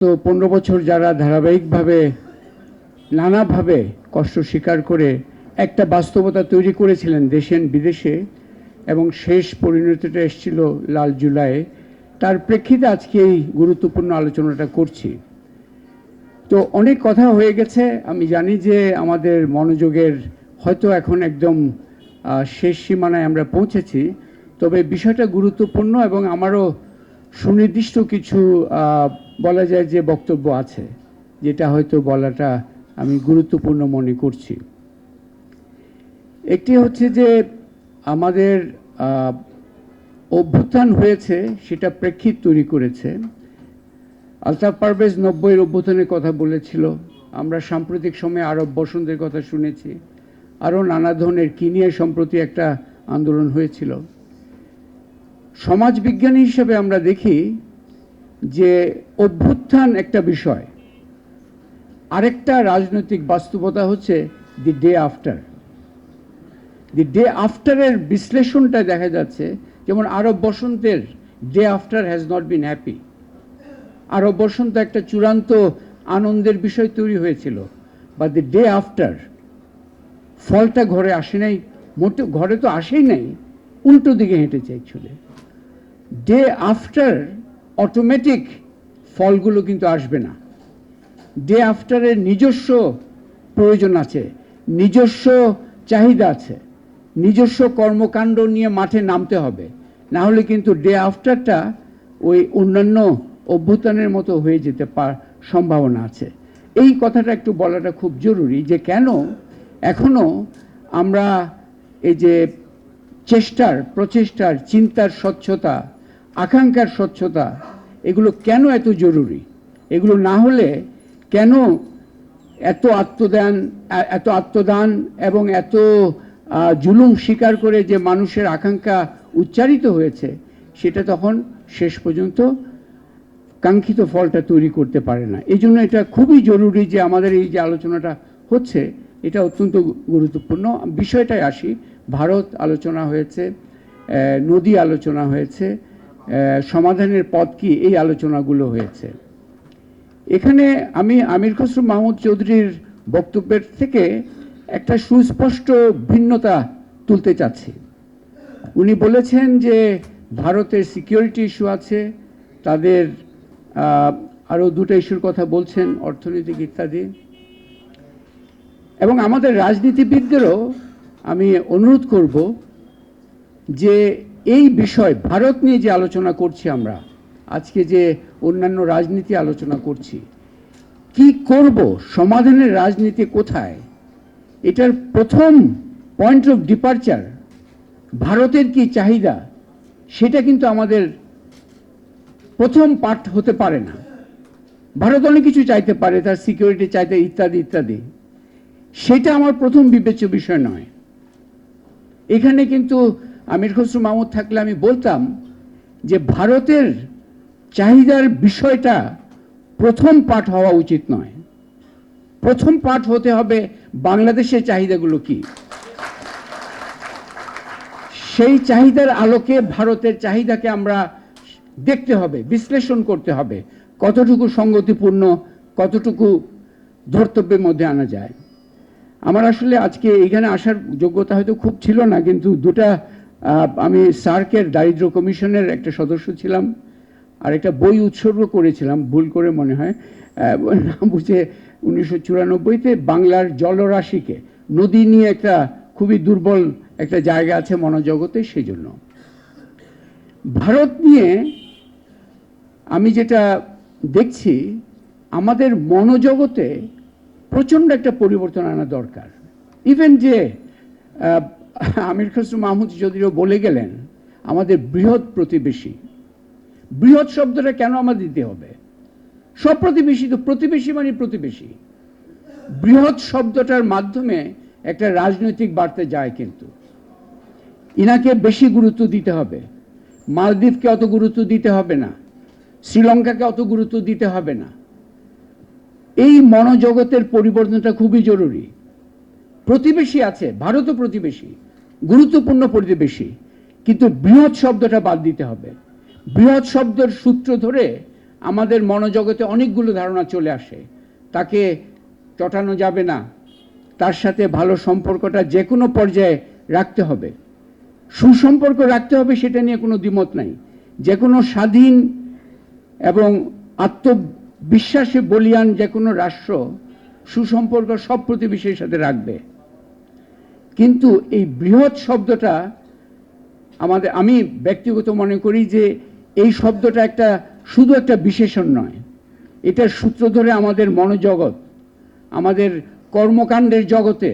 তো পনেরো বছর যারা ধারাবাহিকভাবে নানাভাবে কষ্ট স্বীকার করে একটা বাস্তবতা তৈরি করেছিলেন দেশে বিদেশে, এবং শেষ পরিণতিটা এসেছিল লাল জুলাই, তার প্রেক্ষিতে আজকে এই গুরুত্বপূর্ণ আলোচনাটা করছি। তো অনেক কথা হয়ে গেছে, আমি জানি যে আমাদের মনোযোগের হয়তো এখন একদম শেষ সীমানায় আমরা পৌঁছেছি, তবে বিষয়টা গুরুত্বপূর্ণ এবং আমারও সুনির্দিষ্ট কিছু বলা যায় যে বক্তব্য আছে, যেটা হয়তো বলাটা আমি গুরুত্বপূর্ণ মনে করছি। একটি হচ্ছে যে আমাদের অভ্যুত্থান হয়েছে, সেটা প্রেক্ষিত তৈরি করেছে। আলতাফ পারভেজ নব্বইয়ের অভ্যুত্থানের কথা বলেছিল। আমরা সাম্প্রতিক সময়ে আরব বসন্তের কথা শুনেছি। আরও নানা ধরনের কি নিয়ে সম্প্রতি একটা আন্দোলন হয়েছিল। সমাজ বিজ্ঞানী হিসেবে আমরা দেখি যে অভ্যুত্থান একটা বিষয়। আরেকটা রাজনৈতিক বাস্তবতা হচ্ছে the day after the day আফটারের বিশ্লেষণটা দেখা যাচ্ছে, যেমন আরব বসন্তের day after has not been happy আরব বসন্ত একটা চূড়ান্ত আনন্দের বিষয় তৈরি হয়েছিল বা দি ডে আফটার ফলটা ঘরে আসে নাই মোটে ঘরে তো আসেই নাই, উল্টো দিকে হেঁটেছে অ্যাকচুয়ালি ডে আফটার অটোমেটিক ফলগুলো কিন্তু আসবে না। ডে আফটারের নিজস্ব প্রয়োজন আছে, নিজস্ব চাহিদা আছে, নিজস্ব কর্মকাণ্ড নিয়ে মাঠে নামতে হবে। না হলে কিন্তু ডে আফটারটা ওই অন্যান্য অভ্যুত্থানের মতো হয়ে যেতে পার সম্ভাবনা আছে। এই কথাটা একটু বলাটা খুব জরুরি যে কেন এখনও আমরা এই যে চেষ্টার, প্রচেষ্টার, চিন্তার স্বচ্ছতা আকাঙ্ক্ষার স্বচ্ছতা, এগুলো কেন এত জরুরি? এগুলো না হলে কেন এত আত্মদান এত আত্মদান এবং এত জুলুম স্বীকার করে যে মানুষের আকাঙ্ক্ষা উচ্চারিত হয়েছে, সেটা তখন শেষ পর্যন্ত কাঙ্ক্ষিত ফলটা তৈরি করতে পারে না। এই জন্য এটা খুবই জরুরি যে আমাদের এই যে আলোচনাটা হচ্ছে, এটা অত্যন্ত গুরুত্বপূর্ণ। বিষয়টায় আসি। ভারত আলোচনা হয়েছে নদী আলোচনা হয়েছে সমাধানের পথ কি? এই আলোচনাগুলো হয়েছে। এখানে আমি আমির খসরু মাহমুদ চৌধুরীর বক্তব্যের থেকে একটা সুস্পষ্ট ভিন্নতা তুলতে চাচ্ছি। উনি বলেছেন যে ভারতের সিকিউরিটি ইস্যু আছে, তাদের আরও দুটো ইস্যুর কথা বলছেন, অর্থনৈতিক ইত্যাদি। এবং আমাদের রাজনীতিবিদদেরও আমি অনুরোধ করব যে এই বিষয় ভারত নিয়ে যে আলোচনা করছি আমরা, আজকে যে অন্যান্য রাজনীতি আলোচনা করছি, কি করব, সমাধানের রাজনীতি কোথায়, এটার প্রথম পয়েন্ট অফ ডিপার্চার ভারতের কি চাহিদা, সেটা কিন্তু আমাদের প্রথম পাঠ হতে পারে না। ভারত অনেক কিছু চাইতে পারে, তার সিকিউরিটি চাইতে ইত্যাদি ইত্যাদি। সেটা আমার প্রথম বিবেচ্য বিষয় নয়। এখানে কিন্তু আমির খসরু মাহমুদ থাকলে আমি বলতাম যে ভারতের চাহিদার বিষয়টা প্রথম পাঠ হওয়া উচিত নয়। প্রথম পাঠ হতে হবে বাংলাদেশের চাহিদাগুলো কি? সেই চাহিদার আলোকে ভারতের চাহিদাকে আমরা দেখতে হবে, বিশ্লেষণ করতে হবে, কতটুকু সঙ্গতিপূর্ণ, কতটুকু ধর্তব্যের মধ্যে আনা যায়। আমার আসলে আজকে এখানে আসার যোগ্যতা হয়তো খুব ছিল না, কিন্তু দুটা আমি সার্কের দারিদ্র কমিশনের একটা সদস্য ছিলাম, আর একটা বই উৎসর্গ করেছিলাম, ভুল করে মনে হয় নাম বুঝে উনিশশো চুরানব্বইতে বাংলার জলরাশিকে, নদী নিয়ে একটা খুবই দুর্বল একটা জায়গা আছে মনোজগতে সেই জন্য ভারত নিয়ে আমি যেটা দেখছি, আমাদের মনোজগতে প্রচণ্ড একটা পরিবর্তন আনা দরকার। ইভেন যে আমির খসরু মাহমুদ যদিও বলে গেলেন, আমাদের বৃহৎ প্রতিবেশী। বৃহৎ শব্দটা কেন আমাদের দিতে হবে? সব প্রতিবেশী তো প্রতিবেশী মানে প্রতিবেশী। বৃহৎ শব্দটার মাধ্যমে একটা রাজনৈতিক বার্তা যায় কিন্তু। ইনাকে বেশি গুরুত্ব দিতে হবে। মালদ্বীপকে অত গুরুত্ব দিতে হবে না। শ্রীলঙ্কাকে অত গুরুত্ব দিতে হবে না। এই মনোজগতের পরিবর্তনটা খুবই জরুরি। প্রতিবেশী আছে ভারতও প্রতিবেশী, গুরুত্বপূর্ণ প্রতিবেশী, কিন্তু বৃহৎ শব্দটা বাদ দিতে হবে। বৃহৎ শব্দের সূত্র ধরে আমাদের মনোজগতে অনেকগুলো ধারণা চলে আসে। তাকে চটানো যাবে না। তার সাথে ভালো সম্পর্কটা যে কোনো পর্যায়ে রাখতে হবে। সুসম্পর্ক রাখতে হবে সেটা নিয়ে কোনো দ্বিমত নাই। যে কোনো স্বাধীন এবং আত্মবিশ্বাসে বলিয়ান যে কোনো রাষ্ট্র সুসম্পর্ক সব প্রতিবেশীর সাথে রাখবে। কিন্তু এই বৃহৎ শব্দটা আমাদের, আমি ব্যক্তিগত মনে করি যে এই শব্দটা একটা, শুধু একটা বিশেষণ নয়। এটার সূত্র ধরে আমাদের মনোজগৎ, আমাদের কর্মকাণ্ডের জগতে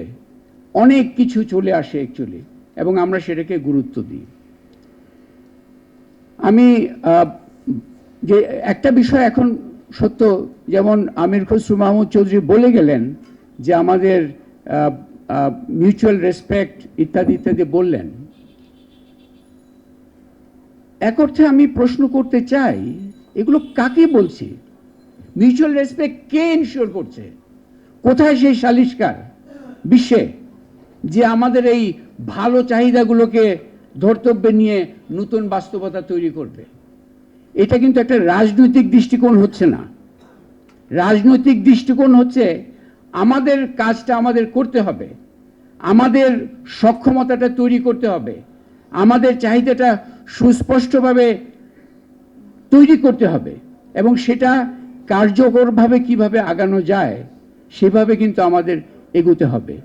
অনেক কিছু চলে আসে অ্যাকচুয়ালি এবং আমরা সেটাকে গুরুত্ব দিই। আমি যে একটা বিষয় এখন সত্য, যেমন আমির খসরু মাহমুদ চৌধুরী বলে গেলেন যে আমাদের মিউচুয়াল রেসপেক্ট ইত্যাদি ইত্যাদি বললেন। এক অর্থে আমি প্রশ্ন করতে চাই, এগুলো কাকে বলছি? মিউচুয়াল রেসপেক্ট কে ইনশিওর করছে? কোথায় সেই সালিশকার? বিশ্বে, যে আমাদের এই ভালো চাহিদাগুলোকে ধর্তব্যে নিয়ে নতুন বাস্তবতা তৈরি করবে। এটা কিন্তু একটা রাজনৈতিক দৃষ্টিকোণ হচ্ছে না। রাজনৈতিক দৃষ্টিকোণ হচ্ছে আমাদের কাজটা আমাদের করতে হবে। আমাদের সক্ষমতাটা তৈরি করতে হবে। আমাদের চাহিদাটা সুস্পষ্টভাবে তৈরি করতে হবে এবং সেটা কার্যকরভাবে কীভাবে আগানো যায়, সেভাবে কিন্তু আমাদের এগোতে হবে।